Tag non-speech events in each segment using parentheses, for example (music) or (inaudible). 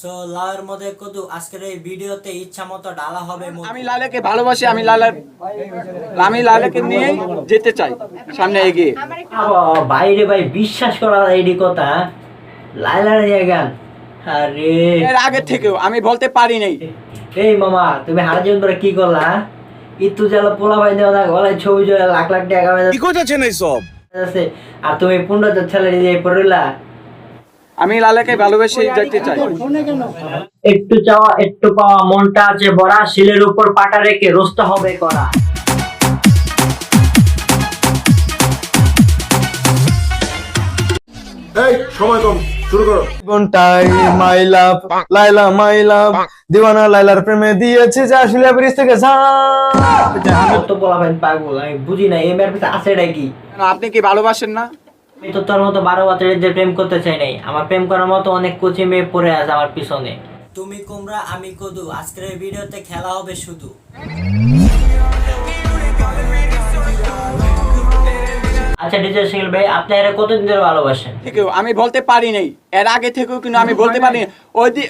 So লাউয়ের মধ্যে কদু আজকের এই ভিডিওতে ইচ্ছা মতো ডালা হবে আমি লালাকে ভালোবাসি আমি লালার আমি লালাকে নিয়ে যেতে চাই সামনে এগিয়ে। বাইরে ভাই বিশ্বাস করা যায় কথা। লাইলার নিয়ে গেল আরে। এর আগে থেকেও আমি বলতে পারি নাই। এই মামা তুমি হারাজন ধরে কি করলা? ইতু জেলা পোলা ভাই দেওয়া না গলায় ছবি জোড়া লাখ লাখ টাকা কি করতেছেন আছে। আর তুমি পনেরো ছেলে দিয়ে পড়লা। আমি লালাকে ভালোবেসে যেতে চাই। একটু চাওয়া একটু পাওয়া মনটা আছে বড়া শিলের উপর পাটা রেখে রোস্ত হবে করা। এই সময় কম শুরু করো। জীবনটাই মাই লাভ লাইলা মাই লাভ দিওয়ানা লাইলার প্রেমে দিয়েছে যা শিলা ব্রিজ থেকে পাগল আমি বুঝি না আছে এটা কি? আপনি কি ভালোবাসেন না? আমি তো তোর মতো বারো বছরের প্রেম করতে চাই নাই। আমার প্রেম করার মতো অনেক কোচি মেয়ে পড়ে আছে আমার পিছনে। তুমি কুমড়া আমি কদু। আজকের এই ভিডিওতে খেলা হবে শুধু। আচ্ছা ডিজে শিল ভাই আপনি এরা কতদিন ধরে ভালোবাসেন? আমি বলতে পারি নাই। এর আগে থেকেও কিন্তু আমি বলতে পারি ওই দিন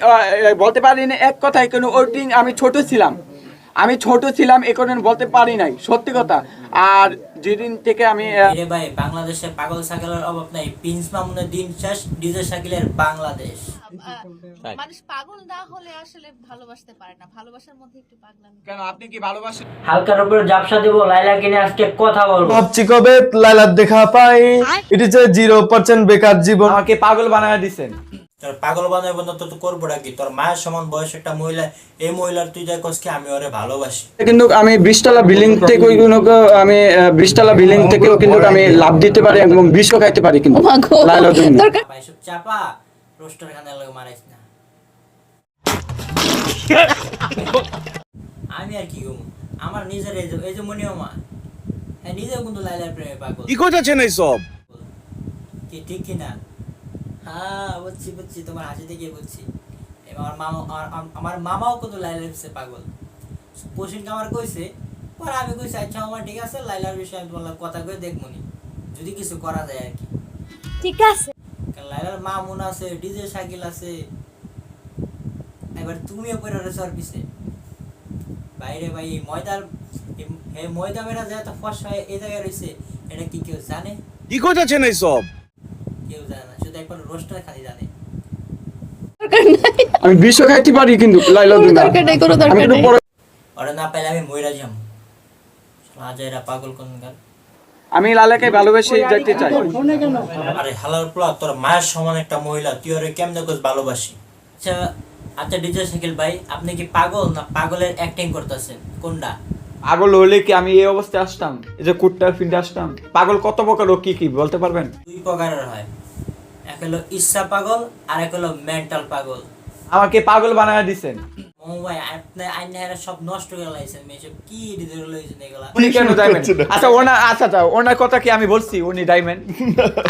বলতে পারি না এক কথাই কিন্তু ওই দিন আমি ছোট ছিলাম। আমি ছোট ছিলাম এ কারণে বলতে পারি নাই সত্যি কথা। আর যেদিন থেকে আমি রে ভাই বাংলাদেশে পাগল সাইকেলের অভাব নাই। প্রিন্স মামুনের দিন শেষ ডিজে সাইকেলের বাংলাদেশ। মানুষ পাগল না হলে আসলে ভালোবাসতে পারে না। ভালোবাসার মধ্যে একটু পাগলামি। কেন আপনি কি ভালোবাসেন? হালকার উপরে জাপসা দিব লাইলা কিনে আজকে কথা বলব। ভাবছি কবে লাইলার দেখা পাই। It is a zero percent বেকার জীবন। আমাকে পাগল বানায় দিছেন। তোর পাগল বানাই বন্ধ তো করব নাকি তোর মায়ের সমান বয়স একটা মহিলা এই মহিলার তুই যা কস কি আমি ওরে ভালোবাসি। কিন্তু আমি বিশতলা বিল্ডিং থেকে ওই গুলোকে আমি বিশতলা বিল্ডিং থেকেও কিন্তু আমি লাভ দিতে পারি এবং বিষও খাইতে পারি কিন্তু সব চাপা রোস্টার খানে লাগে মারাইস না। (laughs) আমি আর কি গমু আমার নিজের এই যে এই যে মনিয়মা হ্যাঁ নিজেও কিন্তু লাইলার প্রেমে পাগল। কি করতেছেন এইসব? কি ঠিক কি না হ্যাঁ বুঝছি বুঝছি তোমার হাসি দেখে বুঝছি। এবার আমার মামা আমার- মামাও কিন্তু লাইলার বিষয়ে পাগল। আমার কইছে পরে আমি কইছি আচ্ছা আমার ঠিক আছে লাইলার বিষয়ে আমি বললাম কথা কয়ে দেখবনি যদি কিছু করা যায় আর কি। ঠিক আছে। লাইলার মামুন আছে ডিজে শাকিল আছে। এবার তুমিও পড়ে রয়েছো আর পিছে। বাইরে ভাই এই ময়দার এই- ময়দা মেরা যে এত ফসা হয়ে এই জায়গায় রয়েছে এটা কি কেউ জানে? কি করতেছেন এইসব কেউ জানে না। শুধু একবার রোস্টার খালি জানে। আমি খাইতে পারি কিন্তু লাইলার জন্য দরকার নেই কোনো দরকার কিন্তু নেই। পরে- ওরা না পাইলে আমি ময়রা যাম। পাগল কোন গান আমি লালাকে ভালোবেসে যেতে চাই। আরে হালার পোলা তোর মায়ের সমান একটা মহিলা তুই ওরে কেমনে কোস ভালোবাসি? আচ্ছা আচ্ছা ডিজে শাকিল ভাই আপনি কি পাগল না পাগলের অ্যাক্টিং করতেছেন? কোনটা? পাগল হলে কি আমি এই অবস্থায় আসতাম? এই যে কুট্টার ফিল্ডে আসতাম? পাগল কত প্রকার ও কি কি বলতে পারবেন? দুই প্রকারের হয়। এক হলো ইচ্ছা পাগল আর এক হলো মেন্টাল পাগল। আমাকে পাগল বানায় দিছেন। মোবাইল আপনি আইন হেরা সব নষ্ট করে লাইছেন মেসব কি ডিজে লইছেন এগুলা? উনি কেন ডায়মন্ড আচ্ছা ওনা আচ্ছা আচ্ছা ওনার কথা কি আমি বলছি? উনি ডায়মন্ড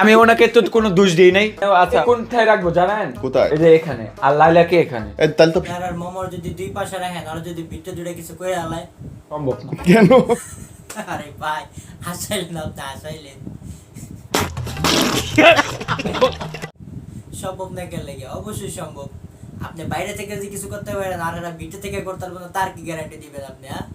আমি ওনাকে তো কোনো দোষ দিই নাই। আচ্ছা কোনটায় রাখব জানেন? কোথায়? এই যে এখানে। আর লাইলাকে এখানে? তাহলে তো আর মোমোর যদি দুই পাশে রাখেন আর যদি ভিতরে দুটো কিছু করে আলায়। সম্ভব না। কেন? আরে ভাই হাসাইলেন আপনি হাসাইলেন। সম্ভব না কেন লেগে? অবশ্যই সম্ভব। আপনি বাইরে থেকে যে কিছু করতে পারেন আর এরা ভিতর থেকে করতে পারবেন তার কি গ্যারান্টি দিবেন আপনি হ্যাঁ?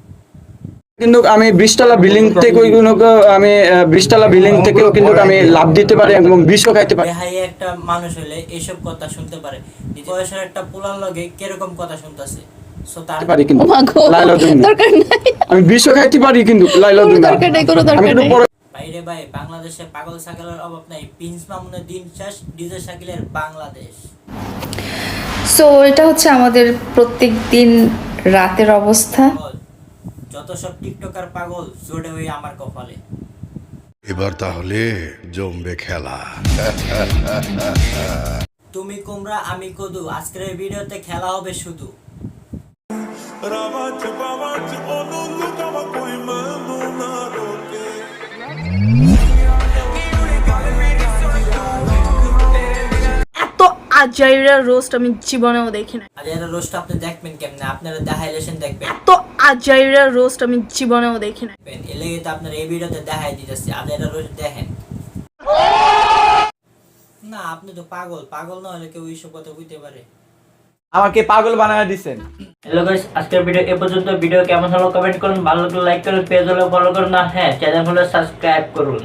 কিন্তু আমি বিশতলা বিল্ডিং থেকে ওইগুলোকে আমি বিশতলা বিল্ডিং থেকেও কিন্তু আমি লাভ দিতে পারি এবং বিষও খাইতে পারি। বেহাই একটা মানুষ হলে এইসব কথা শুনতে পারে। নিজের বয়সের একটা পোলার লগে কীরকম কথা শুনতেছে? সো তার পারি কিন্তু। লাইলার দরকার নাই। আমি বিষও খাইতে পারি কিন্তু জন্য দরকার নেই কোনো আমি বাইরে ভাই বাংলাদেশে পাগল সাইকেলের অভাব নাই। প্রিন্স মামুনের দিন শেষ ডিজে সাইকেলের বাংলাদেশ। সো এটা হচ্ছে আমাদের প্রত্যেক দিন রাতের অবস্থা। যত সব টিকটকার পাগল জোড়ে হয়ে আমার কপালে। এবার তাহলে জমবে খেলা। তুমি কুমড়া আমি কদু। আজকের এই ভিডিওতে খেলা হবে শুধু। এত আজাইরা রোস্ট আমি জীবনেও দেখি না আজ এর রোস্ট আপনি দেখবেন কেমনে? আপনারা দেখাইলেছেন দেখবেন। এত আজাইরা রোস্ট আমি জীবনেও দেখি না এর লেগে তো আপনার এই ভিডিওতে দেখাই দিতেছি আজ এর রোস্ট দেখেন। না আপনি তো পাগল পাগল না হলে কেউ এইসব কথা বুঝতে পারে। আমাকে পাগল বানায় দিছেন। হ্যালো গাইস আজকের ভিডিও এ পর্যন্ত। ভিডিও কেমন হলো কমেন্ট করুন ভালো লাগলে লাইক করুন পেজ হলে ফলো করুন আর হ্যাঁ চ্যানেল হলে সাবস্ক্রাইব করুন।